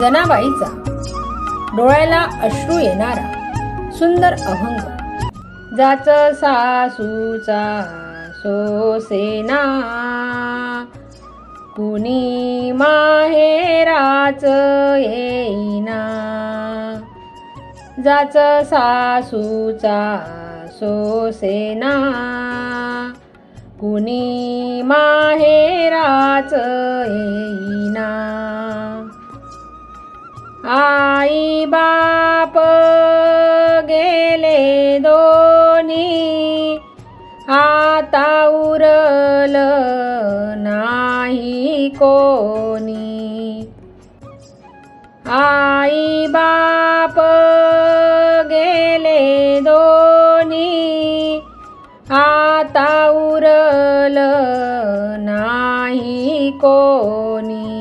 जनाबाईचा डोळ्याला अश्रू येणारा सुंदर अभंग. जाच सासूचा सोसेना कुणी माहेराच येईना. जाच सासूचा सोसेना कुणी माहेराच येईना. आई बाप गेले दोन्ही. आता उरल नाही कोणी. आई बाप गेले दोन्ही. आता उरल नाही कोणी.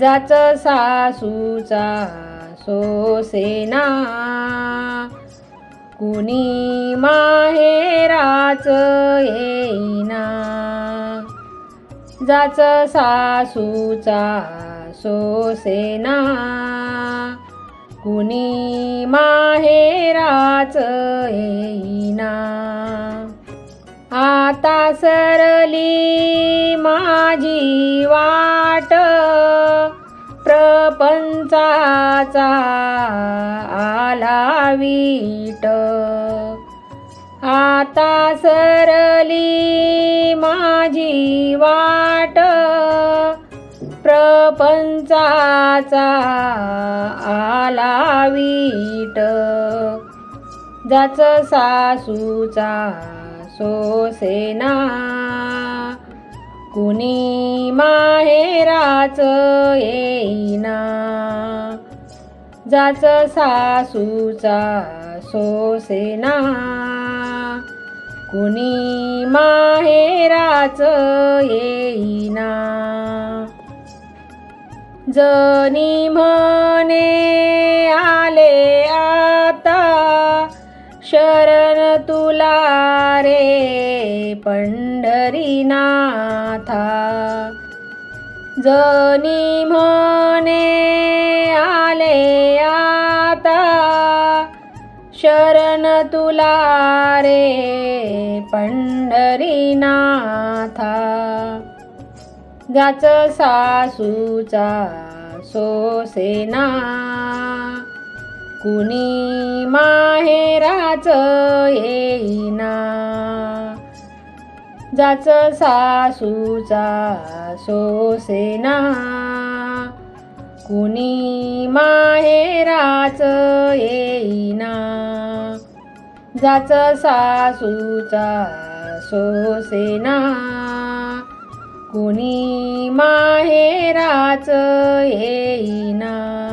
जाच सासूचा सोसेना कुणी माहेराच येईना. जाच सासूचा सोसेना कुणी माहेराच येईना. आता सरली माझी वाट. प्रपंचाचा आला वीट. आता सरली माझी वाट. प्रपंचाचा आला वीट. जाच सासूचा सोसेना कुणी माहेराच येईना. जाच सासूचा सोसेना. कुणी माहेराच येईना. जनी म्हणे आले आता. तुला रे पंढरीनाथा. जनी म्हणे आले आता. शरण तुला रे पंढरीनाथा. जाच सासूचा सोसेना कुणी माहेराच येईना? जाच सासूचा सोसेना कुणी माहेराच येईना? जाच सासूचा सोसेना कुणी माहेराच येईना?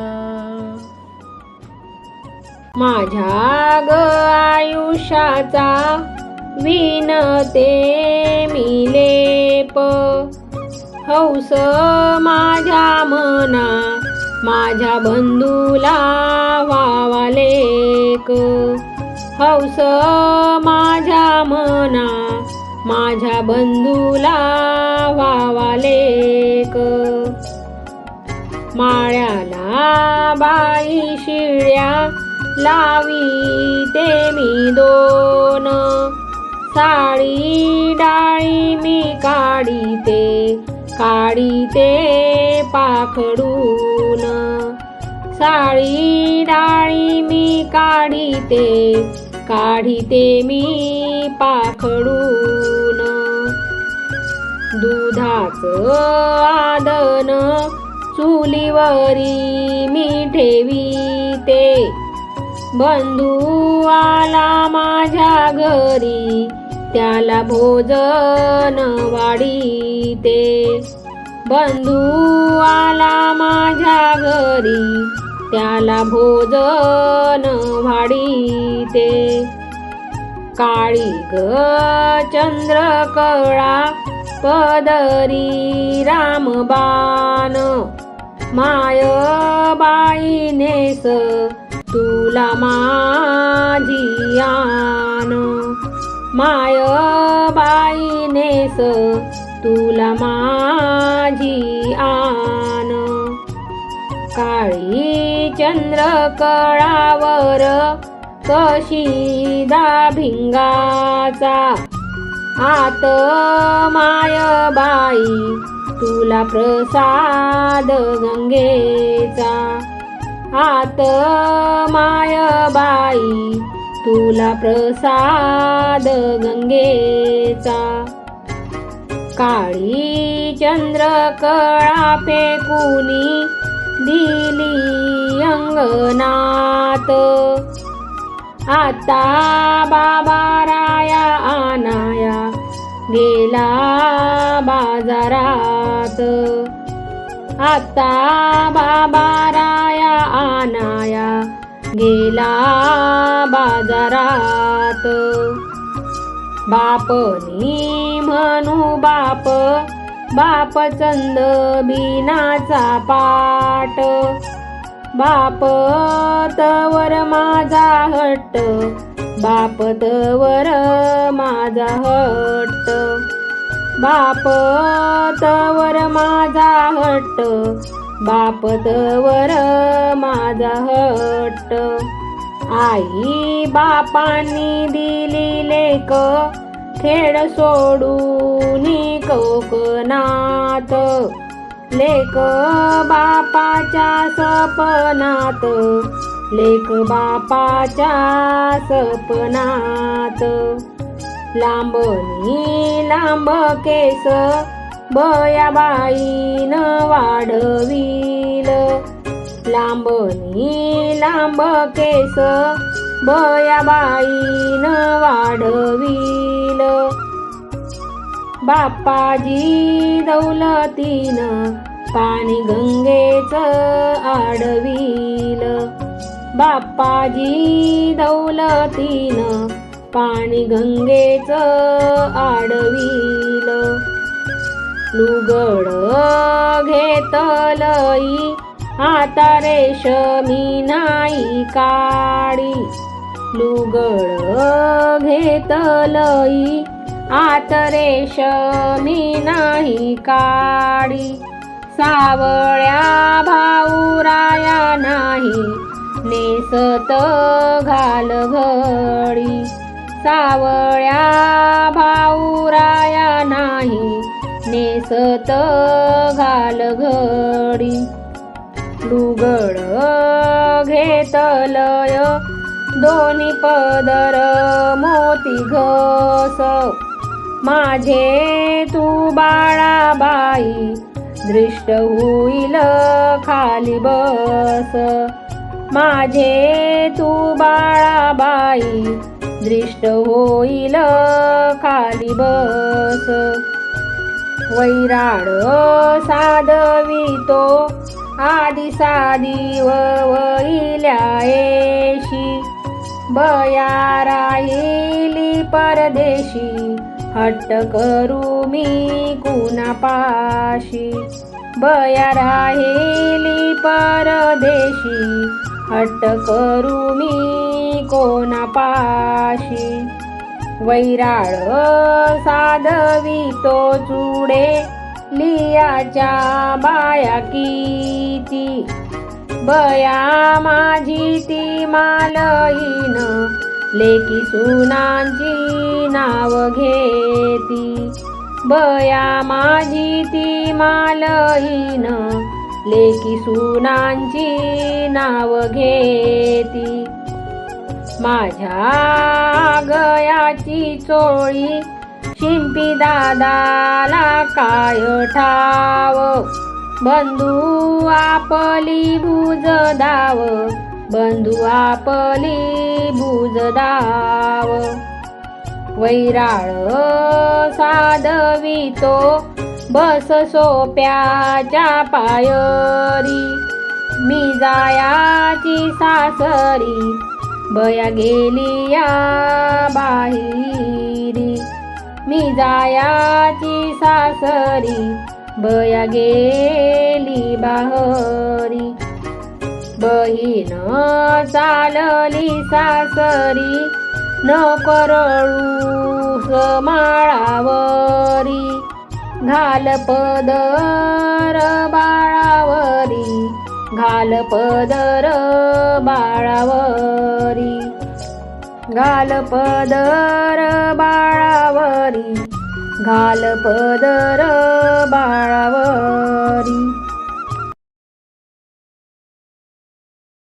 माझ्या ग आयुष्याचा विनते मिलेप हौस माझ्या मना माझ्या बंधूला वावालेक हौस माझ्या मना माझ्या बंधूला वावालेक माळ्याला बाई शिळ्या लावी ते मी दोन. साडी डाळी मी काढीते काढीते पाखडून. साळी डाळी मी काढीते काढीते मी पाखडून. दुधाचं आदन चुलीवरी मी ठेवीते बंधू आला माझ्या घरी त्याला भोजन वाढीते. बंधू आला माझ्या घरी त्याला भोजन वाढीते. काळी ग चंद्रकळा पदरी रामबाण माय बाईनेस तुला माझी आन. माय बाईनेस तुला माझी आन. काळी चंद्र कळावर कशिदा भिंगाचा आत माय बाई तुला प्रसाद गंगेचा. आत माय बाई तुला प्रसाद गंगेचा. काळी चंद्र कळा फेकुनी दिली अंगनात आता बाबा राया आनाया गेला बाजारात. आता बाबा राया आणाया गेला बाजारात. बापनी म्हणू बाप बाप चंद बिनाचा पाट बाप तवर माझा हट्ट बाप तवर माझा हट्ट. बाप तवर माझा हट्ट बापतवर माझा हट्ट. आई बापांनी दिली लेक खेळ सोडून कोकणात. लेक बापाच्या सपनात लेक बापाच्या सपनात. लांबनी लांब केस बयाबाईन वाढवील. लांबनी लांब केस बयाबाईन वाढवील. बाप्पाजी दौलतीन पाणी गंगेच आडवील. बाप्पाजी दौलतीन पाणी गंगेच आडवील. लुगड घेतलई. आता रेशमी नाही काळी लुगड घेतलई. आत रेशमी नाही काळी सावळ्या भाऊराया नाही. नेसत घाल घडी. सावळ्या भाऊराया नाही. नेसत घाल घडी. लुगड घेतलय. दोन्ही पदर मोती घस. माझे तू बाळाबाई दृष्ट होईल खाली बस. माझे तू बाळाबाई दृष्ट होईल खाली बस. वैराड साधवितो आदि साधी वैल्यायेशी. बया राहिली परदेशी हट्ट करू मी कुणापाशी. बया राहिली परदेशी हट्ट करू मी कोणापाशी. वैराळ साधवी तो चुडे लियाच्या बाया किती. बया माझी ती मालईन लेकी सुनांची नाव घेती. बया माझी ती मालईन लेकी सुनांची नाव घेती. माझ्या गयाची चोळी. शिंपी दादाला काय ठाव? बंधू आपली भुज दाव बंधू आपली भुज दाव वैराळ साधवितो बस सोप्याच्या पायरी. मी जायाची सासरी बया गेली या बाहेरी. मी जायाची सासरी बया गेली बाहरी. बहीण चालली सासरी न करळू माळावरी. घाल पदर बाळावरी घाल पदर बाळावरी. घाल पदर बाळावरी. घाल पदर बाळावरी.